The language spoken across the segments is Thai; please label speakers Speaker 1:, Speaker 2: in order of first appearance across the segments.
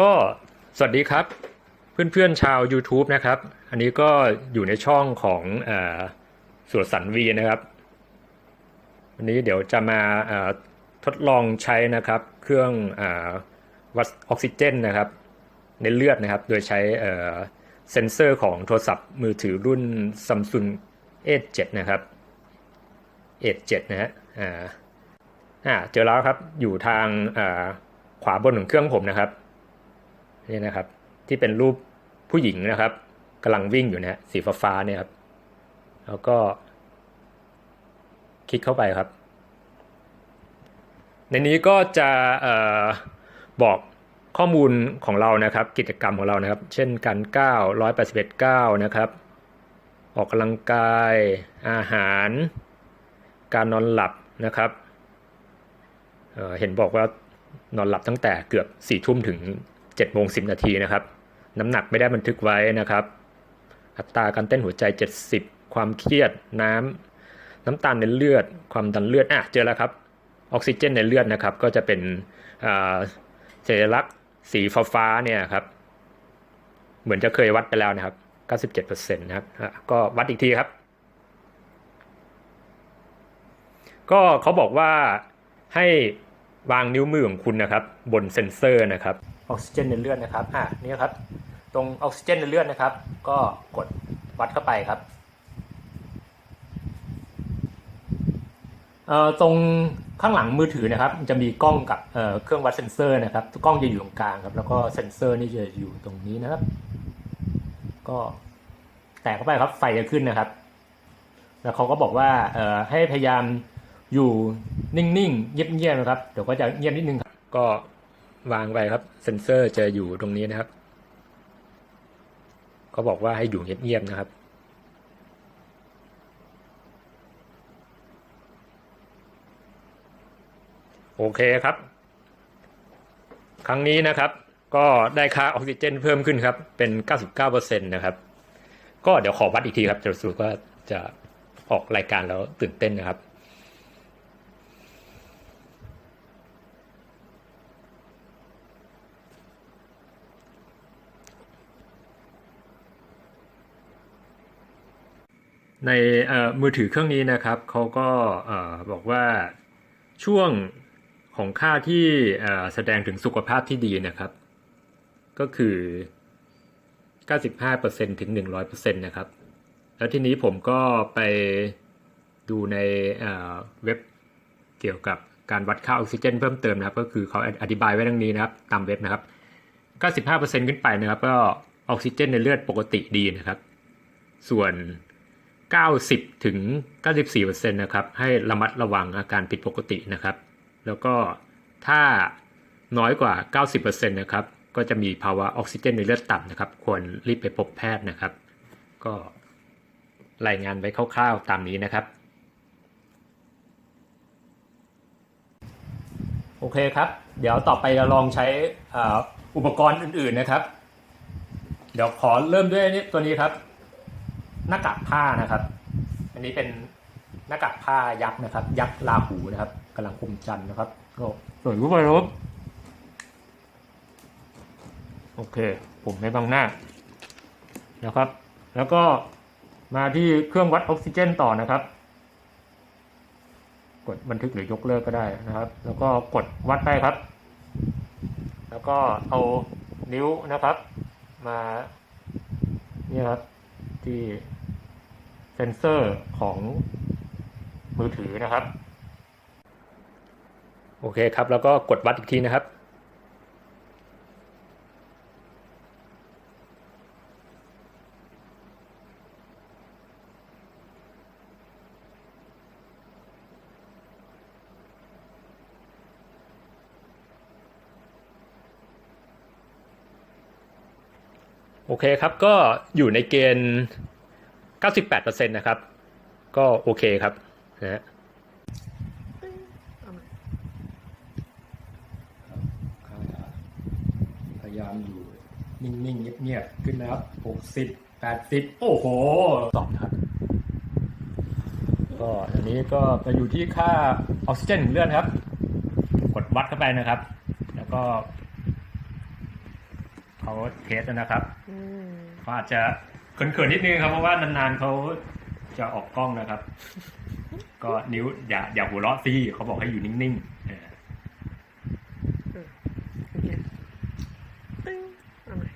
Speaker 1: ก็สวัสดีครับ เพื่อนๆชาว YouTube นะครับ อันนี้ก็อยู่ในช่องของอสวนสันวีนะครับวันนี้เดี๋ยวจะมาทดลองใช้นะครับ เครื่องอวัดออกซิเจนนะครับ ในเลือดนะครับ โดยใช้เซนเซอร์ของโทรศัพท์มือถือรุ่น Samsung A7 นะครับ A7 นะฮะอ่าเจอแล้วครับอยู่ทางขวาบนของเครื่องผมนะครับ นี่นะครับ ที่เป็นรูปผู้หญิงนะครับกำลังวิ่งอยู่นะฮะสีฟ้าๆเนี่ยครับ แล้วก็ คลิกเข้าไปครับ ในนี้ก็จะออบอกข้อมูลของเรานะครับ กิจกรรมของเรานะครับ เช่นการก้าว181ก้าวนะครับ ออกกำลังกายอาหาร การนอนหลับนะครับเเห็นบอกว่านอนหลับตั้งแต่เกือบ4ทุ่มถึง 7โมง10 นาทีนะครับ น้ำหนักไม่ได้บันทึกไว้นะครับ อัตราการเต้นหัวใจ 70 ความเครียดน้ำน้ำตาลในเลือด ความดันเลือดอะเจอแล้วครับ ออกซิเจนในเลือดนะครับ ก็จะเป็นอ่าสัญลักษณ์สีฟ้าเนี่ยครับ เหมือนจะเคยวัดไปแล้วนะครับ 97%นะครับก็วัดอีกทีครับก็เขาบอกว่าให้วางนิ้วมือของคุณนะครับ บนเซ็นเซอร์นะครับ ออกซิเจนในเลือดนะครับอะนี่ครับ ตรงออกซิเจนในเลือดนะครับ ก็กดวัดเข้าไปครับเอ่อตรงข้างหลังมือถือนะครับจะมีกล้องกับเอ่อเครื่องวัดเซนเซอร์นะครับกล้องจะอยู่ตรงกลางครับ แล้วก็เซนเซอร์นี่จะอยู่ตรงนี้นะครับ ก็แตะเข้าไปครับไฟจะขึ้นนะครับ แล้วเขาก็บอกว่าเอ่อให้พยายามอยู่นิ่งๆเงียบๆนะครับเดี๋ยวก็จะเงียบนิดนึงครับก็ วางไปครับ เซนเซอร์จะอยู่ตรงนี้นะครับเขาบอกว่าให้อยู่เงียบๆนะครับโอเคครับ ครั้งนี้นะครับ ก็ได้ค่าออกซิเจนเพิ่มขึ้นครับ เป็น 99%นะครับ ก็เดี๋ยวขอวัดอีกทีครับ จะสรุปว่าจะออกรายการแล้วตื่นเต้นนะครับ ในมือถือเครื่องนี้นะครับเขาก็บอกว่าช่วงของค่าที่แสดงถึงสุขภาพที่ดีนะครับ ก็คือ 95%ถึง 100%นะครับ แล้วทีนี้ผมก็ไปดูในเอ่อเว็บเกี่ยวกับการวัดค่าออกซิเจนเพิ่มเติมนะครับ ก็คือเขาอธิบายไว้ดังนี้นะครับ ตามเว็บนะครับ 95%ขึ้นไปนะครับ ก็ออกซิเจนในเลือดปกติดีนะครับ ส่วน 90ถึง94%นะครับให้ระมัดระวังอาการผิดปกตินะครับ แล้วก็ถ้าน้อยกว่า 90%นะครับก็จะมีภาวะออกซิเจนในเลือดต่ำนะครับ ควรรีบไปพบแพทย์นะครับ ก็รายงานไว้คร่าวๆตามนี้นะครับ โอเคครับ เดี๋ยวต่อไปเราลองใช้อุปกรณ์อื่นๆนะครับ เดี๋ยวขอเริ่มด้วยนี่ตัวนี้ครับ หน้ากากผ้านะครับ อันนี้เป็นหน้ากากผ้ายักษ์นะครับ ยักษ์ลาหูนะครับกำลังคุมจันนะครับก็สวยรูปไปรูปโอเค ผมไม่บังหน้านะครับ แล้วก็มาที่เครื่องวัดออกซิเจนต่อนะครับ กดบันทึกหรือยกเลิกก็ได้นะครับ แล้วก็กดวัดไปครับ แล้วก็เอานิ้วนะครับ มาเนี่ยครับที่ เซนเซอร์ของมือถือนะครับ โอเคครับ แล้วก็กดวัดอีกทีนะครับโอเคครับ ก็อยู่ในเกณฑ์ 98%นะครับ ก็โอเคครับนะฮะพยายามอยู่นิ่งๆเงียบๆขึ้นแล้ว60 80 โอ้โหสองครับ ก็อันนี้ก็จะอยู่ที่ค่าออกซิเจนของเลือดครับ กดวัดเข้าไปนะครับ แล้วก็เขาเทสนะครับ
Speaker 2: อืม
Speaker 1: เขาอาจจะ เขินๆนิดนึงครับเพราะว่านานๆเขาจะออกกล้องนะครับ ก็นิ้วอย่าอย่าหัวเราะสิเขาบอกให้อยู่นิ่งๆเออ
Speaker 2: โอเคตึ้งเอาใหม่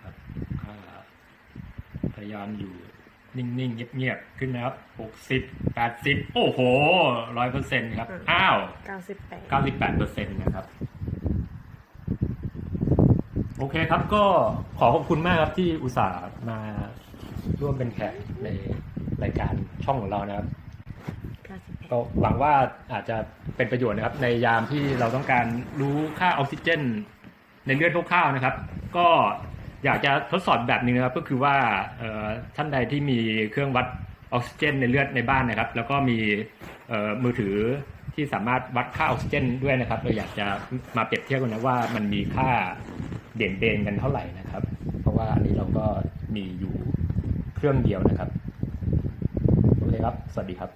Speaker 1: ครับก็พยายามอยู่นิ่งๆเงียบๆขึ้นนะครับหกสิบแปดสิบโอ้โหร้อยเปอร์เซ็นต์ครับอ้าว
Speaker 2: เก้าสิบแปด
Speaker 1: 98เปอร์เซ็นต์นะครับ โอเคครับก็ขอขอบคุณมากครับที่อุตส่าห์มาร่วมเป็นแขกในรายการช่องของเรานะครับ
Speaker 2: เก้าสิบแปด
Speaker 1: ก็หวังว่าอาจจะเป็นประโยชน์นะครับ ในยามที่เราต้องการรู้ค่าออกซิเจน ในเลือดคร่าวๆนะครับ ก็อยากจะทดสอบแบบหนึงนะครับ ก็คือว่าเอ่อท่านใดที่มีเครื่องวัดออกซิเจน ในเลือดในบ้านนะครับ แล้วก็มีเอ่อมือถือที่สามารถวัดค่าออกซิเจนด้วยนะครับ เราอยากจะมาเปรียบเทียบกันนะว่ามันมีค่า เด่นเดนกันเท่าไหร่นะครับ เพราะว่าอันนี้เราก็มีอยู่เครื่องเดียวนะครับ โอเคครับ สวัสดีครับ